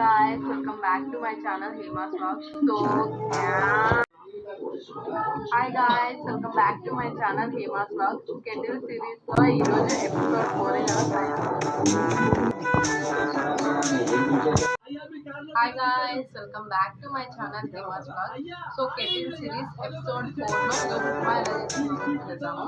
guys, welcome back to my channel Hema's Vlogs. So yeah. Hi guys, welcome back to my channel Hema's Vlogs. Schedule series లో ఈ రోజు episode four hi guys welcome back to my channel Hema's blog so kettle series episode four లో ఈ ఉప్మా ఎలా చేసుకుంటామో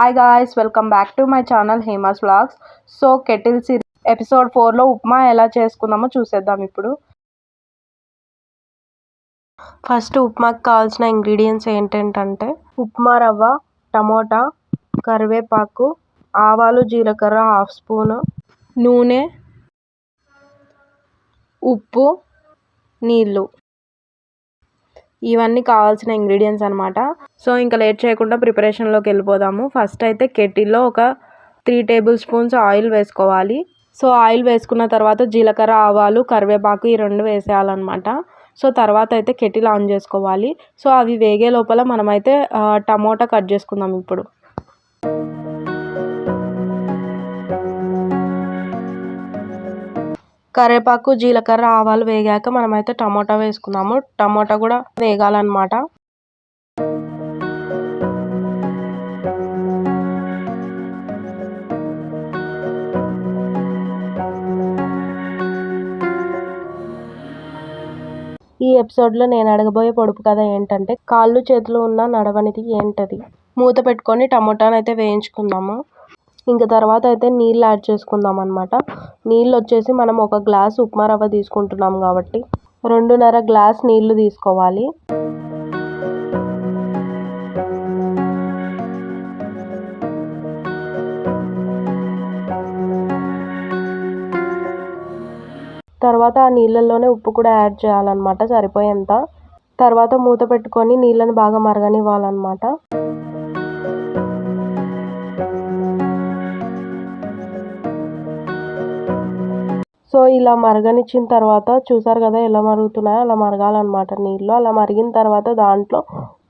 hi guys welcome back to my channel Hema's vlogs so kettle series episode ఫోర్లో ఉప్మా ఎలా చేసుకుందామో చూసేద్దాం ఇప్పుడు. ఫస్ట్ ఉప్మాకి కావాల్సిన ఇంగ్రీడియంట్స్ ఏంటంటే ఉప్మా రవ్వ టమోటా కరివేపాకు ఆవాలు జీలకర్ర హాఫ్ స్పూను నూనె ఉప్పు నీళ్ళు. ఇవన్నీ కావాల్సిన ఇంగ్రీడియంట్స్ అనమాట సో ఇంకా లేట్ చేయకుండా ప్రిపరేషన్లోకి వెళ్ళిపోదాము. ఫస్ట్ అయితే కెటిల్లో ఒక త్రీ టేబుల్ స్పూన్స్ ఆయిల్ వేసుకోవాలి. సో ఆయిల్ వేసుకున్న తర్వాత జీలకర్ర ఆవాలు కరివేపాకు ఈ రెండు వేసేయాలన్నమాట. సో తర్వాత అయితే కెటిల్ ఆన్ చేసుకోవాలి. సో అవి వేగే లోపల మనమైతే టమోటా కట్ చేసుకుందాం ఇప్పుడు. కరివేపాకు జీలకర్ర ఆవాలు వేగాక మనమైతే టమోటా వేసుకుందాము. టమోటా కూడా వేగాలన్నమాట. ఈ ఎపిసోడ్లో నేను అడగబోయే పొడుపు కథ ఏంటంటే కాళ్ళు చేతులు ఉన్న నడవనిది ఏంటది? మూత పెట్టుకొని టమోటాను అయితే వేయించుకుందాము. ఇంకా తర్వాత అయితే నీళ్ళు యాడ్ చేసుకుందాం అనమాట నీళ్ళు వచ్చేసి మనం ఒక గ్లాస్ ఉప్మా రవ్వ తీసుకుంటున్నాం కాబట్టి రెండున్నర గ్లాస్ నీళ్ళు తీసుకోవాలి. తర్వాత ఆ నీళ్ళల్లోనే ఉప్పు కూడా యాడ్ చేయాలన్నమాట సరిపోయేంత. తర్వాత మూత పెట్టుకొని నీళ్ళని బాగా మరగనివ్వాలన్నమాట. సో ఇలా మరగనిచ్చిన తర్వాత చూసారు కదా ఎలా మరుగుతున్నాయో? అలా మరగాలన్నమాట నీళ్ళు. అలా మరిగిన తర్వాత దాంట్లో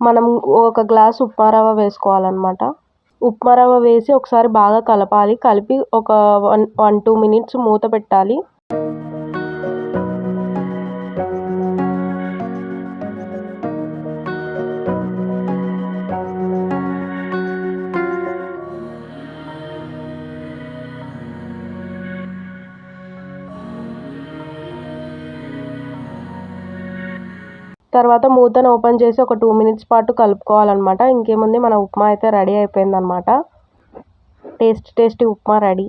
మనం ఒక గ్లాస్ ఉప్మా రవ్వ వేసుకోవాలన్నమాట. ఉప్మా రవ్వ వేసి ఒకసారి బాగా కలపాలి. కలిపి ఒక వన్ వన్ టూ మినిట్స్ మూత పెట్టాలి. తర్వాత మూతను ఓపెన్ చేసి ఒక టూ మినిట్స్ పాటు కలుపుకోవాలన్నమాట. ఇంకేముంది? మన ఉప్మా అయితే రెడీ అయిపోయిందనమాట taste tasty upma ready.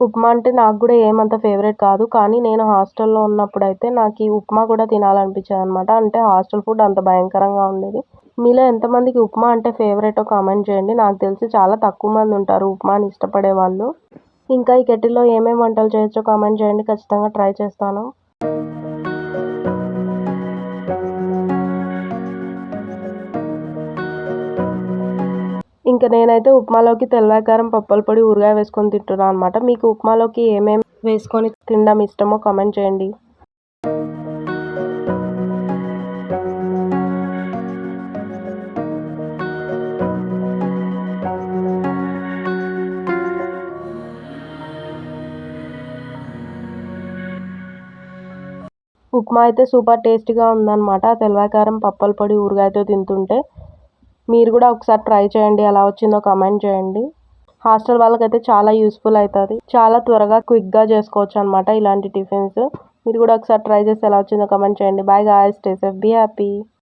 Upma అంటే నాకు కూడా ఏమంత ఫేవరెట్ కాదు. కానీ నేను హాస్టల్లో ఉన్నప్పుడు అయితే నాకు ఈ ఉప్మా కూడా తినాలనిపించేది అనమాట అంటే హాస్టల్ ఫుడ్ అంత భయంకరంగా ఉండేది. మీలో ఎంతమందికి ఉప్మా అంటే ఫేవరెటో కామెంట్ చేయండి. నాకు తెలిసి చాలా తక్కువ మంది ఉంటారు ఉప్మాని ఇష్టపడే వాళ్ళు. ఇంకా ఈ కెటిల్లో ఏమేమి వంటలు చేయొచ్చో కామెంట్ చేయండి. ఖచ్చితంగా ట్రై చేస్తాను. ఇంకా నేనైతే ఉప్మాలోకి తెల్లకారం పప్పుల పొడి ఊరగాయ వేసుకొని తింటున్నాను అనమాట మీకు ఉప్మాలోకి ఏమేమి వేసుకొని తినడం ఇష్టమో కామెంట్ చేయండి. ఉప్మా అయితే సూపర్ టేస్టీగా ఉందన్నమాట. తెల్లకారం పప్పల పొడి ఊరగాయతో తింటుంటే మీరు కూడా ఒకసారి ట్రై చేయండి ఎలా వచ్చిందో కమెంట్ చేయండి. హాస్టల్ వాళ్ళకైతే చాలా యూస్ఫుల్ అవుతుంది చాలా త్వరగా క్విక్గా చేసుకోవచ్చు అనమాట ఇలాంటి టిఫిన్స్ మీరు కూడా ఒకసారి ట్రై చేసి ఎలా వచ్చిందో కమెంట్ చేయండి. Bye guys stay safe be happy